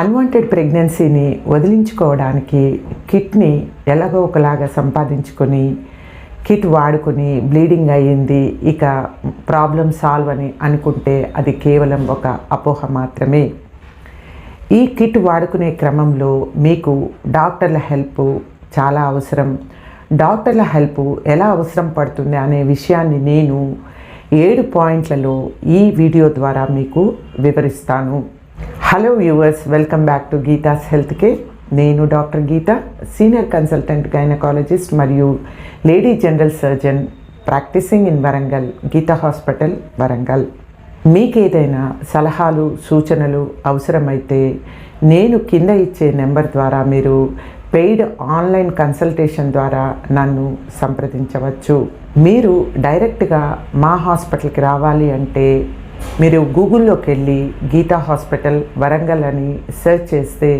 Unwanted ప్రెగ్నెన్సీని వదిలించుకోవడానికి కిట్ని ఎలాగో ఒకలాగా సంపాదించుకొని కిట్ వాడుకొని బ్లీడింగ్ అయ్యింది ఇక ప్రాబ్లం సాల్వ్ అని అనుకుంటే అది కేవలం ఒక అపోహ మాత్రమే. ఈ కిట్ వాడుకునే క్రమంలో మీకు డాక్టర్ల హెల్ప్ చాలా అవసరం. డాక్టర్ల హెల్ప్ ఎలా అవసరం పడుతుంది అనే విషయాన్ని నేను ఏడు పాయింట్లలో ఈ వీడియో ద్వారా మీకు వివరిస్తాను. Hello viewers welcome back to Geetha's health care నేను doctor Geetha senior consultant gynaecologist మరియు lady general surgeon practising in Warangal Geetha hospital Warangal. మీకు ఏదైనా సలహాలు సూచనలు అవసరమైతే నేను కింద ఇచ్చే నెంబర్ ద్వారా మీరు పెయిడ్ ఆన్లైన్ కన్సల్టేషన్ ద్వారా నన్ను సంప్రదించవచ్చు. మీరు డైరెక్ట్గా మా హాస్పిటల్కి రావాలి అంటే మీరు గూగుల్లోకి వెళ్ళి గీతా హాస్పిటల్ వరంగల్ అని సెర్చ్ చేస్తే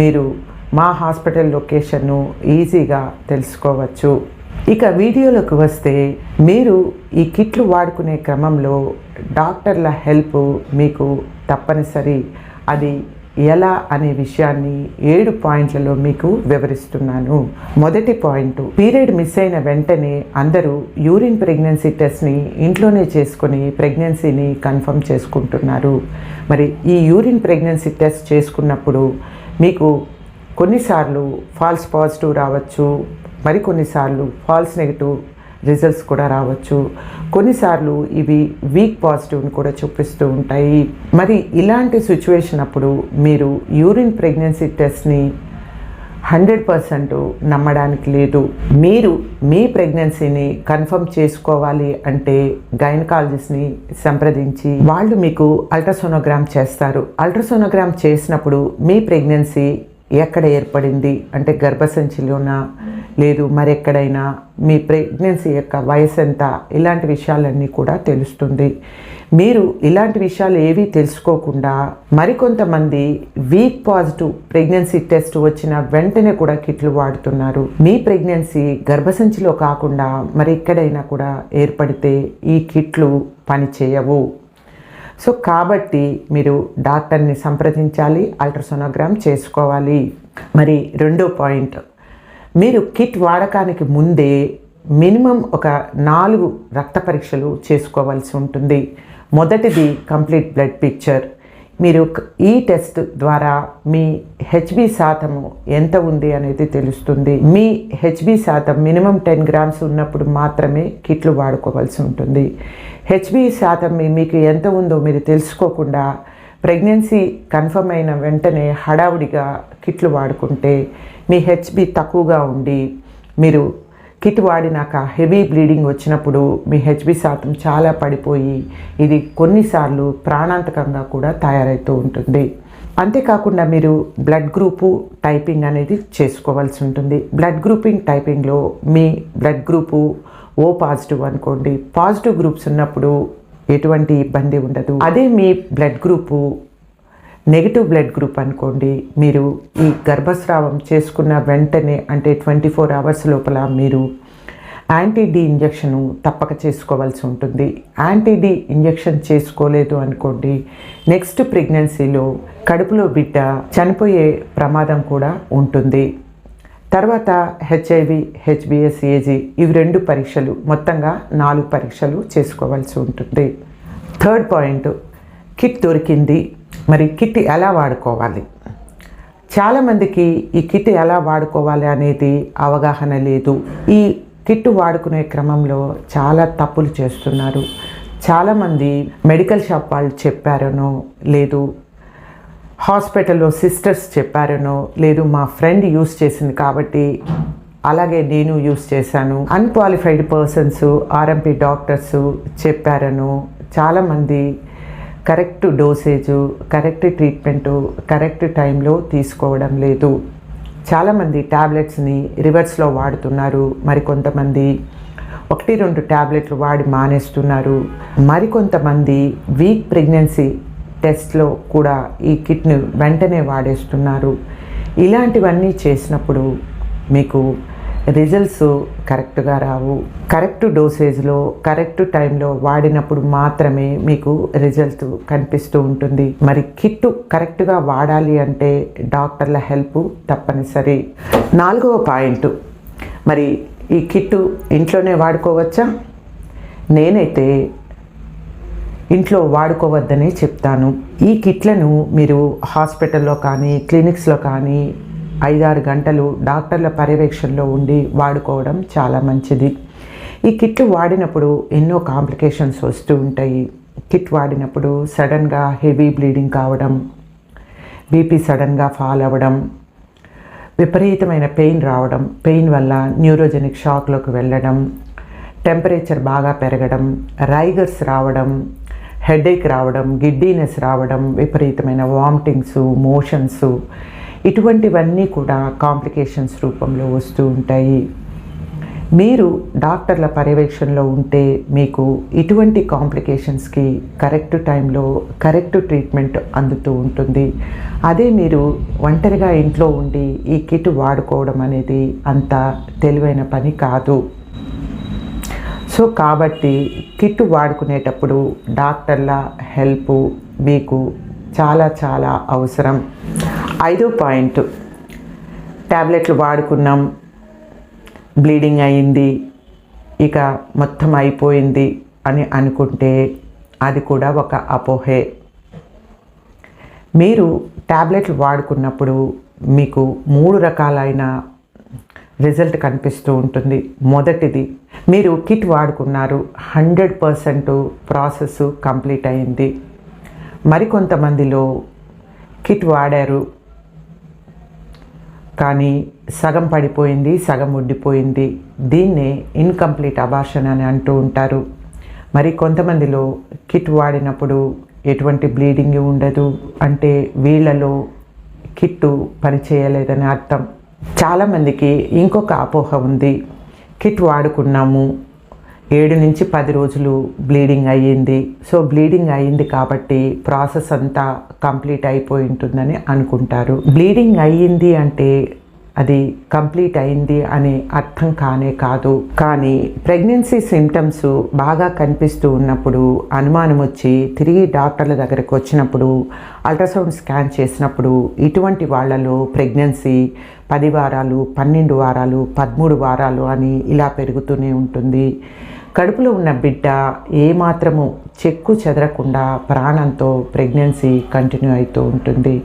మీరు మా హాస్పిటల్ లొకేషన్ను ఈజీగా తెలుసుకోవచ్చు. ఇక వీడియోలోకి వస్తే మీరు ఈ కిట్లు వాడుకునే క్రమంలో డాక్టర్ల హెల్ప్ మీకు తప్పనిసరి. అది ఎలా అనే విషయాన్ని ఏడు పాయింట్లలో మీకు వివరిస్తున్నాను. మొదటి పాయింట్ పీరియడ్ మిస్ అయిన వెంటనే అందరూ యూరిన్ ప్రెగ్నెన్సీ టెస్ట్ని ఇంట్లోనే చేసుకుని ప్రెగ్నెన్సీని కన్ఫర్మ్ చేసుకుంటున్నారు. మరి ఈ యూరిన్ ప్రెగ్నెన్సీ టెస్ట్ చేసుకున్నప్పుడు మీకు కొన్నిసార్లు ఫాల్స్ పాజిటివ్ రావచ్చు మరికొన్నిసార్లు ఫాల్స్ నెగిటివ్ రిజల్ట్స్ కూడా రావచ్చు. కొన్నిసార్లు ఇవి వీక్ పాజిటివ్ని కూడా చూపిస్తూ ఉంటాయి. మరి ఇలాంటి సిచ్యువేషన్ అప్పుడు మీరు యూరిన్ ప్రెగ్నెన్సీ టెస్ట్ని హండ్రెడ్ పర్సెంట్ నమ్మడానికి లేదు. మీరు మీ ప్రెగ్నెన్సీని కన్ఫర్మ్ చేసుకోవాలి అంటే గైనకాలజిస్ట్ని సంప్రదించి వాళ్ళు మీకు అల్ట్రాసోనోగ్రామ్ చేస్తారు. అల్ట్రాసోనోగ్రామ్ చేసినప్పుడు మీ ప్రెగ్నెన్సీ ఎక్కడ ఏర్పడింది? అంటే గర్భసంచిలోనా? లేదు మరెక్కడైనా మీ ప్రెగ్నెన్సీ యొక్క వయసు ఎంత ఇలాంటి విషయాలన్నీ కూడా తెలుస్తుంది. మీరు ఇలాంటి విషయాలు ఏవీ తెలుసుకోకుండా మరికొంతమంది వీక్ పాజిటివ్ ప్రెగ్నెన్సీ టెస్ట్ వచ్చిన వెంటనే కూడా కిట్లు వాడుతున్నారు. మీ ప్రెగ్నెన్సీ గర్భసంచిలో కాకుండా మరి ఎక్కడైనా కూడా ఏర్పడితే ఈ కిట్లు పనిచేయవు సో కాబట్టి మీరు డాక్టర్ని సంప్రదించాలి అల్ట్రాసోనోగ్రామ్ చేసుకోవాలి. మరి రెండో పాయింట్ మీరు కిట్ వాడకానికి ముందే మినిమం ఒక నాలుగు రక్త పరీక్షలు చేసుకోవాల్సి ఉంటుంది. మొదటిది కంప్లీట్ బ్లడ్ పిక్చర్. మీరు ఈ టెస్ట్ ద్వారా మీ హెచ్బి శాతము ఎంత ఉంది అనేది తెలుస్తుంది. మీ హెచ్బి శాతం మినిమం టెన్ గ్రామ్స్ ఉన్నప్పుడు మాత్రమే కిట్లు వాడుకోవాల్సి ఉంటుంది. హెచ్బి శాతం మీకు ఎంత ఉందో మీరు తెలుసుకోకుండా ప్రెగ్నెన్సీ కన్ఫర్మ్ అయిన వెంటనే హడావుడిగా కిట్లు వాడుకుంటే మీ హెచ్బి తక్కువగా ఉండి మీరు కిట్ వాడినాక హెవీ బ్లీడింగ్ వచ్చినప్పుడు మీ హెచ్బి శాతం చాలా పడిపోయి ఇది కొన్నిసార్లు ప్రాణాంతకంగా కూడా తయారవుతూ ఉంటుంది. అంతేకాకుండా మీరు బ్లడ్ గ్రూపు టైపింగ్ అనేది చేసుకోవాల్సి ఉంటుంది. బ్లడ్ గ్రూపింగ్ టైపింగ్లో మీ బ్లడ్ గ్రూపు ఓ పాజిటివ్ అనుకోండి. పాజిటివ్ గ్రూప్స్ ఉన్నప్పుడు ఎటువంటి ఇబ్బంది ఉండదు. అదే మీ blood group negative blood group అనుకోండి మీరు ఈ గర్భస్రావం చేసుకున్న వెంటనే అంటే ట్వంటీ ఫోర్ అవర్స్ లోపల మీరు యాంటీ డి ఇంజెక్షన్ తప్పక చేసుకోవాల్సి ఉంటుంది. యాంటీ డి ఇంజెక్షన్ చేసుకోలేదు అనుకోండి నెక్స్ట్ ప్రెగ్నెన్సీలో కడుపులో బిడ్డ చనిపోయే ప్రమాదం కూడా ఉంటుంది. తర్వాత హెచ్ఐవి హెచ్బిఎస్ఏజీ ఇవి రెండు పరీక్షలు మొత్తంగా నాలుగు పరీక్షలు చేసుకోవాల్సి ఉంటుంది. థర్డ్ పాయింట్ కిట్ దొరికింది మరి కిట్ ఎలా వాడుకోవాలి? చాలామందికి ఈ కిట్ ఎలా వాడుకోవాలి అనేది అవగాహన లేదు. ఈ కిట్ వాడుకునే క్రమంలో చాలా తప్పులు చేస్తున్నారు. చాలామంది మెడికల్ షాప్ వాళ్ళు చెప్పారనో లేదు హాస్పిటల్లో సిస్టర్స్ చెప్పారనో లేదు మా ఫ్రెండ్ యూస్ చేసింది కాబట్టి అలాగే నేను యూస్ చేశాను. అన్క్వాలిఫైడ్ పర్సన్స్ ఆర్ఎంపీ డాక్టర్స్ చెప్పారనో చాలామంది correct dosage correct treatment correct టైంలో తీసుకోవడం లేదు. చాలామంది ట్యాబ్లెట్స్ని రివర్స్లో వాడుతున్నారు. మరికొంతమంది ఒకటి రెండు ట్యాబ్లెట్లు వాడి మానేస్తున్నారు. మరికొంతమంది వీక్ ప్రెగ్నెన్సీ టెస్ట్లో కూడా ఈ కిట్ను వెంటనే వాడేస్తున్నారు. ఇలాంటివన్నీ చేసినప్పుడు మీకు రిజల్ట్స్ కరెక్ట్గా రావు. కరెక్ట్ డోసేజ్లో కరెక్ట్ టైంలో వాడినప్పుడు మాత్రమే మీకు రిజల్ట్ కనిపిస్తూ ఉంటుంది. మరి కిట్టు కరెక్ట్గా వాడాలి అంటే డాక్టర్ల హెల్ప్ తప్పనిసరి. నాలుగవ పాయింట్. మరి ఈ కిట్టు ఇంట్లోనే వాడుకోవచ్చా? నేనైతే ఇంట్లో వాడుకోవద్దని చెప్తాను. ఈ కిట్లను మీరు హాస్పిటల్లో కానీ క్లినిక్స్లో కానీ ఐదారు గంటలు డాక్టర్ల పర్యవేక్షణలో ఉండి వాడుకోవడం చాలా మంచిది. ఈ కిట్లు వాడినప్పుడు ఎన్నో కాంప్లికేషన్స్ వస్తూ ఉంటాయి. కిట్ వాడినప్పుడు సడన్గా హెవీ బ్లీడింగ్ కావడం బీపీ సడన్గా ఫాల్ అవ్వడం విపరీతమైన పెయిన్ రావడం పెయిన్ వల్ల న్యూరోజెనిక్ షాక్లోకి వెళ్ళడం టెంపరేచర్ బాగా పెరగడం రైగర్స్ రావడం హెడేక్ రావడం గిడ్డీనెస్ రావడం విపరీతమైన వామిటింగ్స్ మోషన్స్ ఇటువంటివన్నీ కూడా కాంప్లికేషన్స్ రూపంలో వస్తూ ఉంటాయి. మీరు డాక్టర్ల పర్యవేక్షణలో ఉంటే మీకు ఇటువంటి కాంప్లికేషన్స్కి కరెక్ట్ టైంలో కరెక్ట్ ట్రీట్మెంట్ అందుతూ ఉంటుంది. అదే మీరు ఒంటరిగా ఇంట్లో ఉండి ఈ కిట్ వాడుకోవడం అనేది అంత తెలివైన పని కాదు. సో కాబట్టి కిట్ వాడుకునేటప్పుడు డాక్టర్ల హెల్ప్ మీకు చాలా చాలా అవసరం. ఐదో పాయింట్ ట్యాబ్లెట్లు వాడుకున్నాం. బ్లీడింగ్ అయింది. ఇక మొత్తం అయిపోయింది అని అనుకుంటే అది కూడా ఒక అపోహే. మీరు ట్యాబ్లెట్లు వాడుకున్నప్పుడు మీకు మూడు రకాలైన రిజల్ట్ కనిపిస్తూ ఉంటుంది. మొదటిది మీరు కిట్ వాడుకున్నారు. హండ్రెడ్ పర్సెంట్ ప్రాసెస్ కంప్లీట్ అయింది. మరికొంతమందిలో కిట్ వాడారు. కానీ సగం పడిపోయింది సగం ఉండిపోయింది. దీన్నే ఇన్కంప్లీట్ అబార్షన్ అని అంటూ ఉంటారు. మరి కొంతమందిలో కిట్ వాడినప్పుడు ఎటువంటి బ్లీడింగ్ ఉండదు. అంటే వీళ్ళలో కిట్టు పనిచేయలేదని అర్థం. చాలామందికి ఇంకొక అపోహ ఉంది. కిట్ వాడుకున్నాము. ఏడు నుంచి పది రోజులు బ్లీడింగ్ అయ్యింది. సో బ్లీడింగ్ అయ్యింది కాబట్టి ప్రాసెస్ అంతా కంప్లీట్ అయిపోయి ఉంటుందని అనుకుంటారు. బ్లీడింగ్ అయ్యింది అంటే అది కంప్లీట్ అయింది అని అర్థం కానే కాదు. కానీ ప్రెగ్నెన్సీ సిమ్టమ్స్ బాగా కనిపిస్తూ ఉన్నప్పుడు అనుమానం వచ్చి తిరిగి డాక్టర్ల దగ్గరకు వచ్చినప్పుడు అల్ట్రాసౌండ్ స్కాన్ చేసినప్పుడు ఇటువంటి వాళ్ళలో ప్రెగ్నెన్సీ పది వారాలు పన్నెండు వారాలు పదమూడు వారాలు అని ఇలా పెరుగుతూనే ఉంటుంది. కడుపులో ఉన్న బిడ్డ ఏమాత్రము చెక్కు చెదరకుండా ప్రాణంతో ప్రెగ్నెన్సీ కంటిన్యూ అవుతూ ఉంటుంది.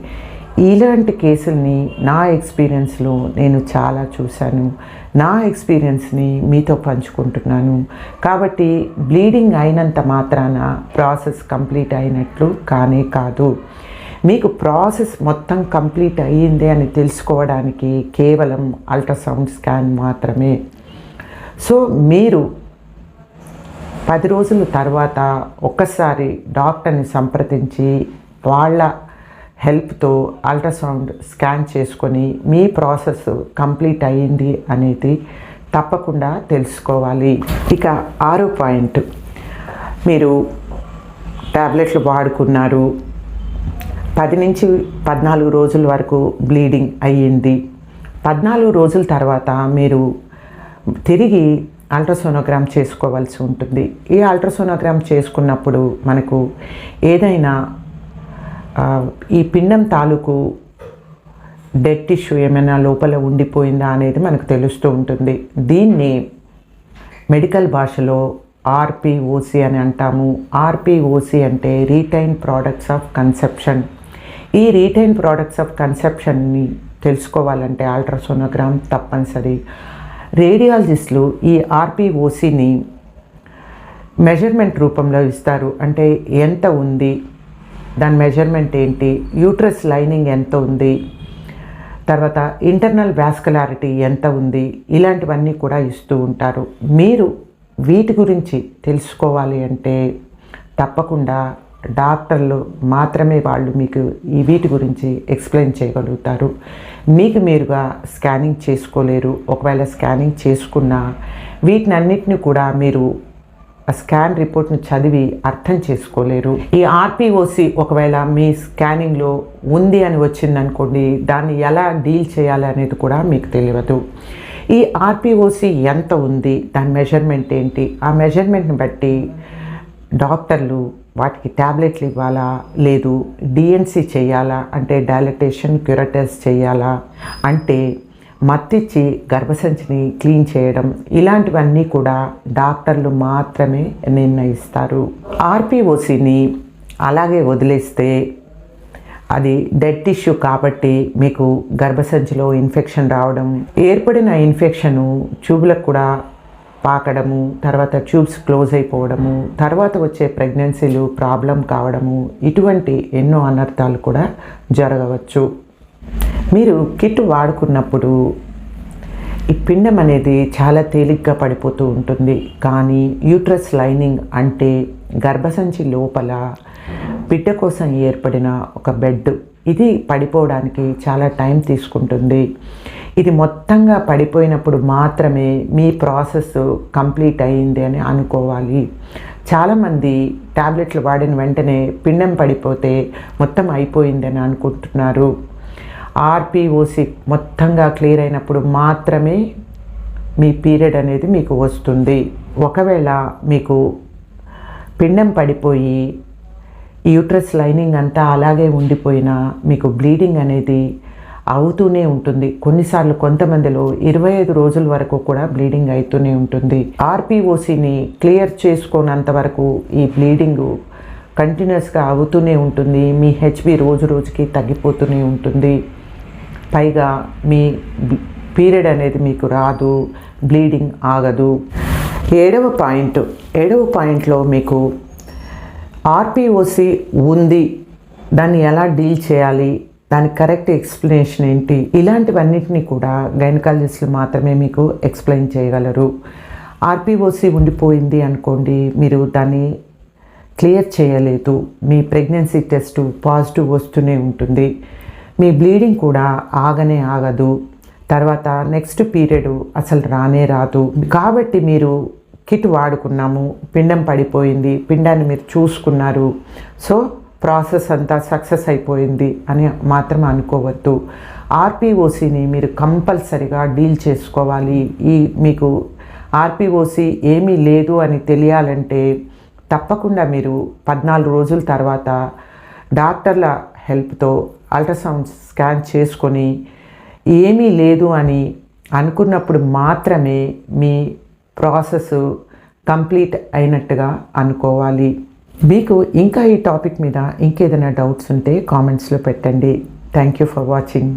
ఇలాంటి కేసుల్ని నా ఎక్స్పీరియన్స్లో నేను చాలా చూశాను. నా ఎక్స్పీరియన్స్ని మీతో పంచుకుంటున్నాను. కాబట్టి బ్లీడింగ్ అయినంత మాత్రాన ప్రాసెస్ కంప్లీట్ అయినట్లు కానే కాదు. మీకు ప్రాసెస్ మొత్తం కంప్లీట్ అయ్యింది అని తెలుసుకోవడానికి కేవలం అల్ట్రాసౌండ్ స్కాన్ మాత్రమే. సో మీరు పది రోజుల తర్వాత ఒక్కసారి డాక్టర్ని సంప్రదించి వాళ్ళ హెల్ప్తో అల్ట్రాసౌండ్ స్కాన్ చేసుకొని మీ ప్రాసెస్ కంప్లీట్ అయ్యింది అనేది తప్పకుండా తెలుసుకోవాలి. ఇక ఆరో పాయింట్. మీరు ట్యాబ్లెట్లు వాడుకున్నారు పది నుంచి పద్నాలుగు రోజుల వరకు బ్లీడింగ్ అయ్యింది. పద్నాలుగు రోజుల తర్వాత మీరు తిరిగి అల్ట్రాసోనోగ్రామ్ చేసుకోవాల్సి ఉంటుంది. ఈ అల్ట్రాసోనోగ్రామ్ చేసుకున్నప్పుడు మనకు ఏదైనా ఈ పిండం తాలూకు డెడ్ టిష్యూ ఏమైనా లోపల ఉండిపోయిందా అనేది మనకు తెలుస్తూ ఉంటుంది. దీన్ని మెడికల్ భాషలో ఆర్పిఓసి అని అంటాము. ఆర్పిఓసి అంటే రీటైన్ ప్రోడక్ట్స్ ఆఫ్ కన్సెప్షన్. ఈ రీటైన్ ప్రోడక్ట్స్ ఆఫ్ కన్సెప్షన్ని తెలుసుకోవాలంటే అల్ట్రాసోనోగ్రామ్ తప్పనిసరి. రేడియాలజిస్టులు ఈ ఆర్పిఓసిని మెజర్మెంట్ రూపంలో ఇస్తారు. అంటే ఎంత ఉంది? దాని మెజర్మెంట్ ఏంటి? యూట్రస్ లైనింగ్ ఎంత ఉంది? తర్వాత ఇంటర్నల్ వ్యాస్కులారిటీ ఎంత ఉంది? ఇలాంటివన్నీ కూడా ఇస్తూ ఉంటారు. మీరు వీటి గురించి తెలుసుకోవాలి అంటే తప్పకుండా డాక్టర్లు మాత్రమే వాళ్ళు మీకు ఈ వీటి గురించి ఎక్స్ప్లెయిన్ చేయగలుగుతారు. మీకు మీరుగా స్కానింగ్ చేసుకోలేరు. ఒకవేళ స్కానింగ్ చేసుకున్నా వీటినన్నిటిని కూడా మీరు ఆ స్కాన్ రిపోర్ట్ను చదివి అర్థం చేసుకోలేరు. ఈ ఆర్పిఓసి ఒకవేళ మీ స్కానింగ్లో ఉంది అని వచ్చిందనుకోండి దాన్ని ఎలా డీల్ చేయాలి అనేది కూడా మీకు తెలియదు. ఈ ఆర్పిఓసి ఎంత ఉంది? దాని మెజర్మెంట్ ఏంటి? ఆ మెజర్మెంట్ని బట్టి డాక్టర్లు వాటికి ట్యాబ్లెట్లు ఇవ్వాలా? లేదు. డిఎన్సి చేయాలా? అంటే డైలటేషన్ క్యూరటెస్ చేయాలా? అంటే మత్తిచ్చి గర్భసంచిని క్లీన్ చేయడం. ఇలాంటివన్నీ కూడా డాక్టర్లు మాత్రమే నిర్ణయిస్తారు. ఆర్పిఓసిని అలాగే వదిలేస్తే అది డెడ్ టిష్యూ కాబట్టి మీకు గర్భసంచిలో ఇన్ఫెక్షన్ రావడం. ఏర్పడిన ఇన్ఫెక్షను చూపులకు కూడా పాకడము తర్వాత ట్యూబ్స్ క్లోజ్ అయిపోవడము తర్వాత వచ్చే ప్రెగ్నెన్సీలు ప్రాబ్లం కావడము ఇటువంటి ఎన్నో అనర్థాలు కూడా జరగవచ్చు. మీరు కిట్ వాడుకున్నప్పుడు ఈ పిండం అనేది చాలా తేలిగ్గా పడిపోతూ ఉంటుంది. కానీ యూట్రస్ లైనింగ్ అంటే గర్భసంచి లోపల బిడ్డ కోసం ఏర్పడిన ఒక బెడ్. ఇది పడిపోవడానికి చాలా టైం తీసుకుంటుంది. ఇది మొత్తంగా పడిపోయినప్పుడు మాత్రమే మీ ప్రాసెస్ కంప్లీట్ అయ్యింది అని అనుకోవాలి. చాలామంది ట్యాబ్లెట్లు వాడిన వెంటనే పిండం పడిపోతే మొత్తం అయిపోయింది అని అనుకుంటున్నారు. ఆర్పిఓసి మొత్తంగా క్లియర్ అయినప్పుడు మాత్రమే మీ పీరియడ్ అనేది మీకు వస్తుంది. ఒకవేళ మీకు పిండం పడిపోయి యూట్రస్ లైనింగ్ అంతా అలాగే ఉండిపోయినా మీకు బ్లీడింగ్ అనేది అవుతూనే ఉంటుంది. కొన్నిసార్లు కొంతమందిలో ఇరవై ఐదు రోజుల వరకు కూడా బ్లీడింగ్ అవుతూనే ఉంటుంది. ఆర్పిఓసిని క్లియర్ చేసుకోనంత వరకు ఈ బ్లీడింగ్ కంటిన్యూస్గా అవుతూనే ఉంటుంది. మీ హెచ్బి రోజు రోజుకి తగ్గిపోతూనే ఉంటుంది. పైగా మీ పీరియడ్ అనేది మీకు రాదు. బ్లీడింగ్ ఆగదు. ఏడవ పాయింట్ ఏడవ పాయింట్లో మీకు ఆర్పిఓసి ఉంది. దాన్ని ఎలా డీల్ చేయాలి? దానికి కరెక్ట్ ఎక్స్ప్లెనేషన్ ఏంటి? ఇలాంటివన్నింటినీ కూడా గైనకాలజిస్టులు మాత్రమే మీకు ఎక్స్ప్లెయిన్ చేయగలరు. ఆర్పిఓసి ఉండిపోయింది అనుకోండి మీరు దాన్ని క్లియర్ చేయలేదు. మీ ప్రెగ్నెన్సీ టెస్ట్ పాజిటివ్ వస్తూనే ఉంటుంది. మీ బ్లీడింగ్ కూడా ఆగనే ఆగదు. తర్వాత నెక్స్ట్ పీరియడ్ అసలు రానే రాదు. కాబట్టి మీరు కిట్ వాడుకున్నాము పిండం పడిపోయింది పిండాన్ని మీరు చూసుకున్నారు. సో ప్రాసెస్ అంతా సక్సెస్ అయిపోయింది అని మాత్రం అనుకోవద్దు. ఆర్పిఓసిని మీరు కంపల్సరిగా డీల్ చేసుకోవాలి. ఈ మీకు ఆర్పిఓసి ఏమీ లేదు అని తెలియాలంటే తప్పకుండా మీరు పద్నాలుగు రోజుల తర్వాత డాక్టర్ల హెల్ప్తో అల్ట్రాసౌండ్ స్కాన్ చేసుకొని ఏమీ లేదు అని అనుకున్నప్పుడు మాత్రమే మీ ప్రాసెస్ కంప్లీట్ అయినట్టుగా అనుకోవాలి. మీకు ఇంకా ఈ టాపిక్ మీద ఇంకేదైనా డౌట్స్ ఉంటే కామెంట్స్లో పెట్టండి. Thank you for watching